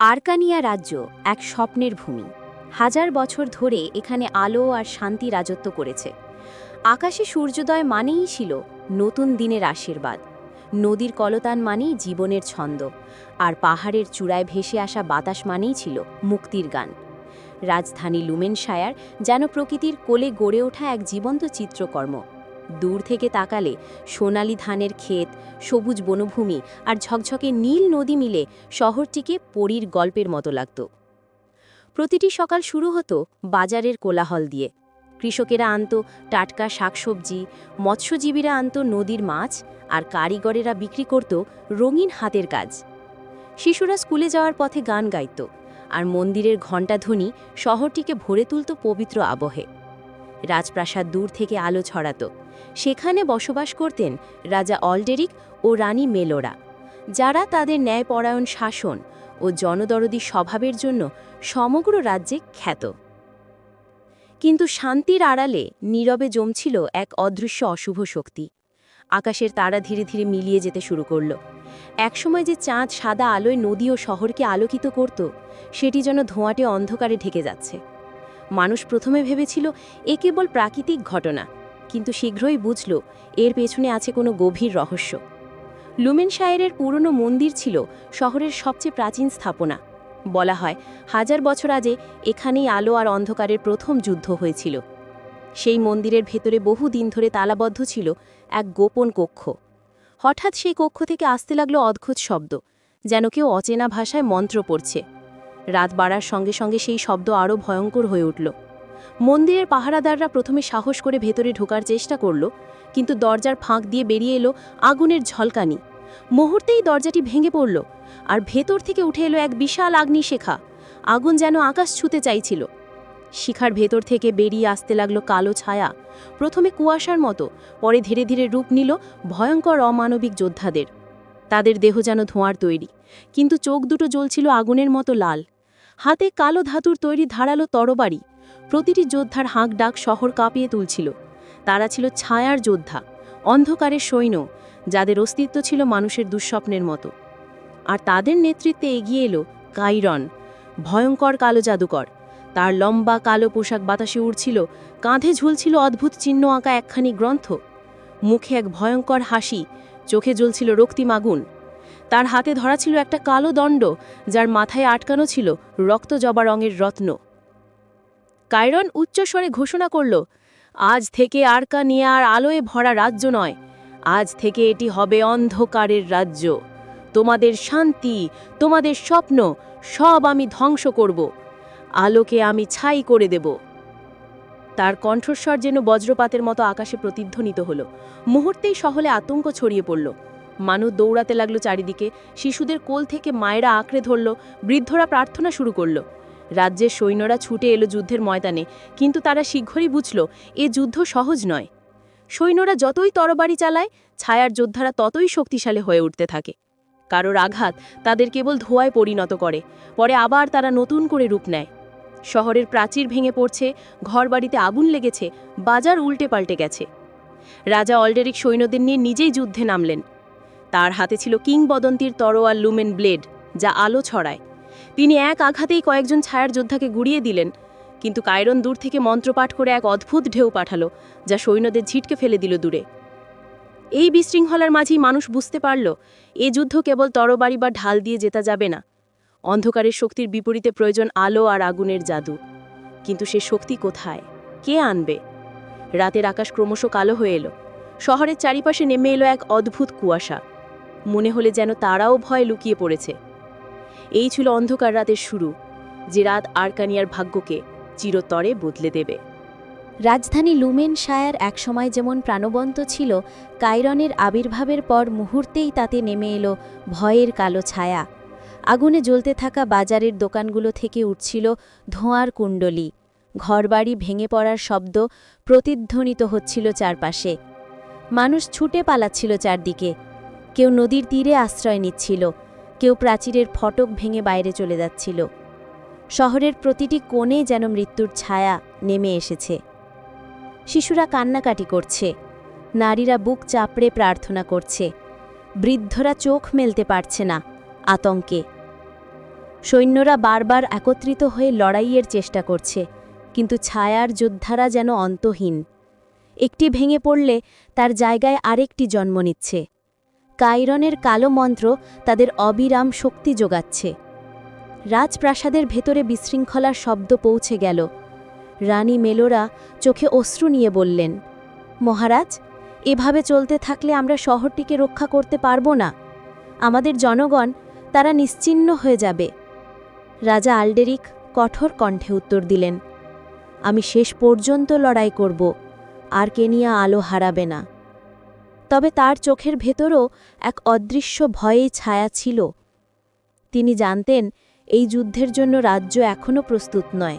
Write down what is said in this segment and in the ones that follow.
আরকানিয়া রাজ্য এক স্বপ্নের ভূমি। হাজার বছর ধরে এখানে আলো আর শান্তি রাজত্ব করেছে। আকাশে সূর্যোদয় মানেই ছিল নতুন দিনের আশীর্বাদ। নদীর কলতান মানেই জীবনের ছন্দ, আর পাহাড়ের চূড়ায় ভেসে আসা বাতাস মানেই ছিল মুক্তির গান। রাজধানী লুমেনশায়ার যেন প্রকৃতির কোলে গড়ে ওঠা এক জীবন্ত চিত্রকর্ম। দূর থেকে তাকালে সোনালি ধানের ক্ষেত, সবুজ বনভূমি আর ঝকঝকে নীল নদী মিলে শহরটিকে পরীর গল্পের মতো লাগত। প্রতিটি সকাল শুরু হতো বাজারের কোলাহল দিয়ে। কৃষকেরা আনত টাটকা শাকসবজি, মৎস্যজীবীরা আনত নদীর মাছ আর কারিগরেরা বিক্রি করত রঙিন হাতের কাজ। শিশুরা স্কুলে যাওয়ার পথে গান গাইত আর মন্দিরের ঘণ্টাধ্বনি শহরটিকে ভরে তুলত পবিত্র আবহে। রাজপ্রাসাদ দূর থেকে আলো ছড়াত। সেখানে বসবাস করতেন রাজা অলডেরিক ও রানী মেলোরা। যারা তাদের ন্যায়পরায়ণ শাসন ও জনদরদী স্বভাবের জন্য সমগ্র রাজ্যে খ্যাত। কিন্তু শান্তির আড়ালে নীরবে জমছিল এক অদৃশ্য অশুভ শক্তি। আকাশের তারা ধীরে ধীরে মিলিয়ে যেতে শুরু করল। একসময় যে চাঁদ সাদা আলোয় নদী ও শহরকে আলোকিত করত, সেটি যেন ধোঁয়াটে অন্ধকারে ঢেকে যাচ্ছে। মানুষ প্রথমে ভেবেছিল, এ কেবল প্রাকৃতিক ঘটনা। কিন্তু শীঘ্রই বুঝল, এর পেছনে আছে কোনো গভীর রহস্য। লুমেনশায়ারের পুরনো মন্দির ছিল শহরের সবচেয়ে প্রাচীন স্থাপনা। বলা হয়, হাজার বছর আগে এখানেই আলো আর অন্ধকারের প্রথম যুদ্ধ হয়েছিল। সেই মন্দিরের ভেতরে বহু দিন ধরে তালাবদ্ধ ছিল এক গোপন কক্ষ। হঠাৎ সেই কক্ষ থেকে আসতে লাগল অদ্ভুত শব্দ, যেন কেউ অচেনা ভাষায় মন্ত্র পড়ছে। রাত বাড়ার সঙ্গে সঙ্গে সেই শব্দ আরও ভয়ঙ্কর হয়ে উঠল। মন্দিরের পাহারাদাররা প্রথমে সাহস করে ভেতরে ঢোকার চেষ্টা করল, কিন্তু দরজার ফাঁক দিয়ে বেরিয়ে এলো আগুনের ঝলকানি। মুহূর্তেই দরজাটি ভেঙে পড়ল আর ভেতর থেকে উঠে এলো এক বিশাল আগ্নিশেখা। আগুন যেন আকাশ ছুতে চাইছিল। শিখার ভেতর থেকে বেরিয়ে আসতে লাগল কালো ছায়া। প্রথমে কুয়াশার মতো, পরে ধীরে ধীরে রূপ নিল ভয়ঙ্কর অমানবিক যোদ্ধাদের। তাদের দেহ যেন ধোঁয়ার তৈরি, কিন্তু চোখ দুটো জ্বলছিল আগুনের মতো লাল। হাতে কালো ধাতুর তৈরি ধারালো তরবারি, প্রতিটি যোদ্ধার হাঁক ডাক শহর কাঁপিয়ে তুলছিল। তারা ছিল ছায়ার যোদ্ধা, অন্ধকারের সৈন্য, যাদের অস্তিত্ব ছিল মানুষের দুঃস্বপ্নের মতো। আর তাদের নেতৃত্বে এগিয়ে এলো কাইরন, ভয়ঙ্কর কালো জাদুকর। তার লম্বা কালো পোশাক বাতাসে উড়ছিল, কাঁধে ঝুলছিল অদ্ভুত চিহ্ন আঁকা একখানি গ্রন্থ। মুখে এক ভয়ঙ্কর হাসি, চোখে জ্বলছিল রক্তিম আগুন। তার হাতে ধরা ছিল একটা কালো দণ্ড, যার মাথায় আটকানো ছিল রক্ত জবা রঙের রত্ন। কাইরন উচ্চস্বরে ঘোষণা করল, আজ থেকে আরকা নিয়ে আর আলোয় ভরা রাজ্য নয়। আজ থেকে এটি হবে অন্ধকারের রাজ্য। তোমাদের শান্তি, তোমাদের স্বপ্ন, সব আমি ধ্বংস করব। আলোকে আমি ছাই করে দেব। তার কণ্ঠস্বর যেন বজ্রপাতের মতো আকাশে প্রতিধ্বনিত হল। মুহূর্তেই শহরে আতঙ্ক ছড়িয়ে পড়ল। মানুষ দৌড়াতে লাগল চারিদিকে। শিশুদের কোল থেকে মায়েরা আঁকড়ে ধরল। বৃদ্ধরা প্রার্থনা শুরু করল। রাজ্যের সৈন্যরা ছুটে এলো যুদ্ধের ময়দানে। কিন্তু তারা শীঘ্রই বুঝল, এ যুদ্ধ সহজ নয়। সৈন্যরা যতই তরবারি চালায়, ছায়ার যোদ্ধারা ততই শক্তিশালী হয়ে উঠতে থাকে। কারোর আঘাত তাদের কেবল ধোয়ায় পরিণত করে। পরে আবার তারা নতুন করে রূপ নেয়। শহরের প্রাচীর ভেঙে পড়ছে, ঘরবাড়িতে আগুন লেগেছে, বাজার উল্টে পাল্টে গেছে। রাজা অলডেরিক সৈন্যদের নিয়ে নিজেই যুদ্ধে নামলেন। তার হাতে ছিল কিংবদন্তির তরোয়াল লুমেন ব্লেড, যা আলো ছড়ায়। তিনি এক আঘাতেই কয়েকজন ছায়ার যোদ্ধাকে গুড়িয়ে দিলেন, কিন্তু কায়রন দূর থেকে মন্ত্রপাঠ করে এক অদ্ভুত ঢেউ পাঠালো, যা সৈন্যদের ঝিটকে ফেলে দিল দূরে। এই বিশৃঙ্খলার মাঝেই মানুষ বুঝতে পারল, এ যুদ্ধ কেবল তরবারি বা ঢাল দিয়ে জেতা যাবে না। অন্ধকারের শক্তির বিপরীতে প্রয়োজন আলো আর আগুনের জাদু। কিন্তু সে শক্তি কোথায়? কে আনবে? রাতের আকাশ ক্রমশ কালো হয়ে এলো। শহরের চারিপাশে নেমে এলো এক অদ্ভুত কুয়াশা। মনে হলে যেন তারাও ভয় লুকিয়ে পড়েছে। এই ছিল অন্ধকার রাতের শুরু, যে রাত আরকানিয়ার ভাগ্যকে চিরতরে বদলে দেবে। রাজধানী লুমেন শায়ার একসময় যেমন প্রাণবন্ত ছিল, কাইরনের আবির্ভাবের পর মুহূর্তেই তাতে নেমে এলো ভয়ের কালো ছায়া। আগুনে জ্বলতে থাকা বাজারের দোকানগুলো থেকে উঠছিল ধোঁয়ার কুণ্ডলি। ঘরবাড়ি ভেঙে পড়ার শব্দ প্রতিধ্বনিত হচ্ছিল চারপাশে। মানুষ ছুটে পালাচ্ছিল চারদিকে। কেউ নদীর তীরে আশ্রয় নিচ্ছিল, কেউ প্রাচীরের ফটক ভেঙে বাইরে চলে যাচ্ছিল। শহরের প্রতিটি কোণে যেন মৃত্যুর ছায়া নেমে এসেছে। শিশুরা কান্নাকাটি করছে, নারীরা বুক চাপড়ে প্রার্থনা করছে, বৃদ্ধরা চোখ মেলতে পারছে না, আতঙ্কে। সৈন্যরা বারবার একত্রিত হয়ে লড়াইয়ের চেষ্টা করছে, কিন্তু ছায়ার যোদ্ধারা যেন অন্তহীন। একটি ভেঙে পড়লে তার জায়গায় আরেকটি জন্ম নিচ্ছে। কাইরনের কালো মন্ত্র তাদের অবিরাম শক্তি যোগাচ্ছে। রাজপ্রাসাদের ভেতরে বিশৃঙ্খলার শব্দ পৌঁছে গেল। রানী মেলোরা চোখে অশ্রু নিয়ে বললেন, মহারাজ, এভাবে চলতে থাকলে আমরা শহরটিকে রক্ষা করতে পারব না। আমাদের জনগণ তারা নিশ্চিহ্ন হয়ে যাবে। রাজা আলডেরিক কঠোর কণ্ঠে উত্তর দিলেন, আমি শেষ পর্যন্ত লড়াই করব, আর কেনিয়া আলো হারাবে না। তবে তার চোখের ভেতরও এক অদৃশ্য ভয়ে ছায়া ছিল। তিনি জানতেন, এই যুদ্ধের জন্য রাজ্য এখনও প্রস্তুত নয়।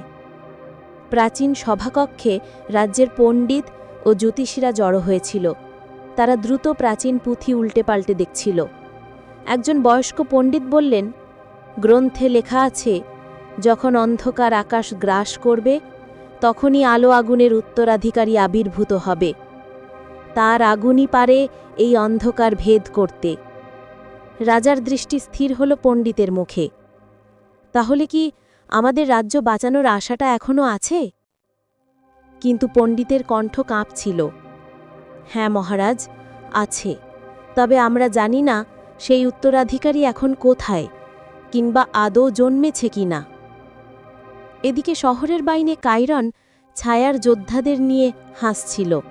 প্রাচীন সভাকক্ষে রাজ্যের পণ্ডিত ও জ্যোতিষীরা জড়ো হয়েছিল। তারা দ্রুত প্রাচীন পুঁথি উল্টে পাল্টে দেখছিল। একজন বয়স্ক পণ্ডিত বললেন, গ্রন্থে লেখা আছে, যখন অন্ধকার আকাশ গ্রাস করবে, তখনই আলো আগুনের উত্তরাধিকারী আবির্ভূত হবে। তার আগুনই পারে এই অন্ধকার ভেদ করতে। রাজার দৃষ্টি স্থির হল পণ্ডিতের মুখে। তাহলে কি আমাদের রাজ্য বাঁচানোর আশাটা এখনও আছে? কিন্তু পণ্ডিতের কণ্ঠ কাঁপছিল। হ্যাঁ মহারাজ, আছে। তবে আমরা জানি না সেই উত্তরাধিকারী এখন কোথায়, কিংবা আদৌ জন্মেছে কি না এদিকে শহরের বাইনে কাইরন ছায়ার যোদ্ধাদের নিয়ে হাসছিল।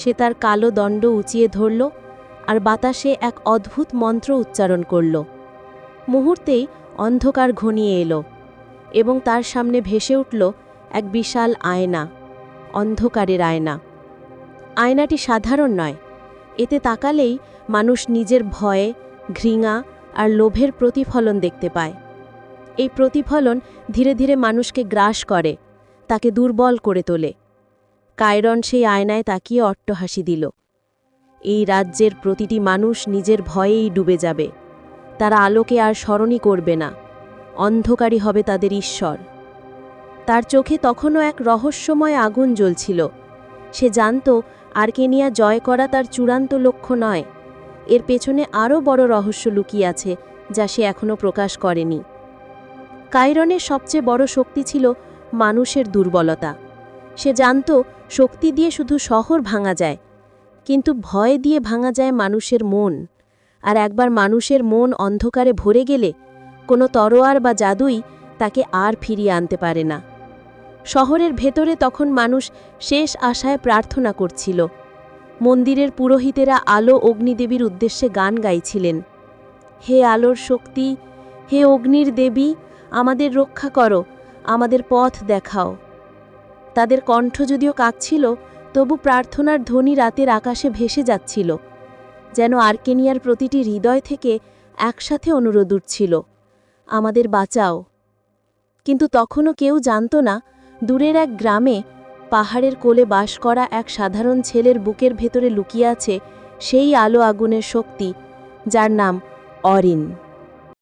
সে তার কালো দণ্ড উঁচিয়ে ধরল আর বাতাসে এক অদ্ভুত মন্ত্র উচ্চারণ করল। মুহূর্তেই অন্ধকার ঘনিয়ে এলো এবং তার সামনে ভেসে উঠল এক বিশাল আয়না, অন্ধকারের আয়না। আয়নাটি সাধারণ নয়, এতে তাকালেই মানুষ নিজের ভয়ে, ঘৃণা আর লোভের প্রতিফলন দেখতে পায়। এই প্রতিফলন ধীরে ধীরে মানুষকে গ্রাস করে, তাকে দুর্বল করে তোলে। কায়রন সেই আয়নায় তাকিয়ে অট্টহাসি দিল। এই রাজ্যের প্রতিটি মানুষ নিজের ভয়েই ডুবে যাবে। তারা আলোকে আর স্মরণই করবে না। অন্ধকারী হবে তাদের ঈশ্বর। তার চোখে তখনও এক রহস্যময় আগুন জ্বলছিল। সে জানত, আর্কেনিয়া জয় করা তার চূড়ান্ত লক্ষ্য নয়। এর পেছনে আরও বড় রহস্য লুকিয়ে আছে, যা সে এখনও প্রকাশ করেনি। কাইরনের সবচেয়ে বড় শক্তি ছিল মানুষের দুর্বলতা। সে জানত শক্তি দিয়ে শুধু শহর ভাঙা যায়, কিন্তু ভয় দিয়ে ভাঙা যায় মানুষের মন। আর একবার মানুষের মন অন্ধকারে ভরে গেলে কোনো তরোয়ার বা জাদুই তাকে আর ফিরিয়ে আনতে পারে না। শহরের ভেতরে তখন মানুষ শেষ আশায় প্রার্থনা করছিল। মন্দিরের পুরোহিতেরা আলো অগ্নিদেবীর উদ্দেশ্যে গান গাইছিলেন। হে আলোর শক্তি, হে অগ্নির দেবী, আমাদের রক্ষা করো, আমাদের পথ দেখাও। তাদের কণ্ঠ যদিও কাঁকছিল তবু প্রার্থনার ধ্বনি রাতের আকাশে ভেসে যাচ্ছিল, যেন আর্কেনিয়ার প্রতিটি হৃদয় থেকে একসাথে অনুরোধ উঠছিল, আমাদের বাঁচাও। কিন্তু তখনও কেউ জানত না, দূরের এক গ্রামে পাহাড়ের কোলে বাস করা এক সাধারণ ছেলের বুকের ভেতরে লুকিয়ে আছে সেই আলো আগুনের শক্তি, যার নাম অরিন।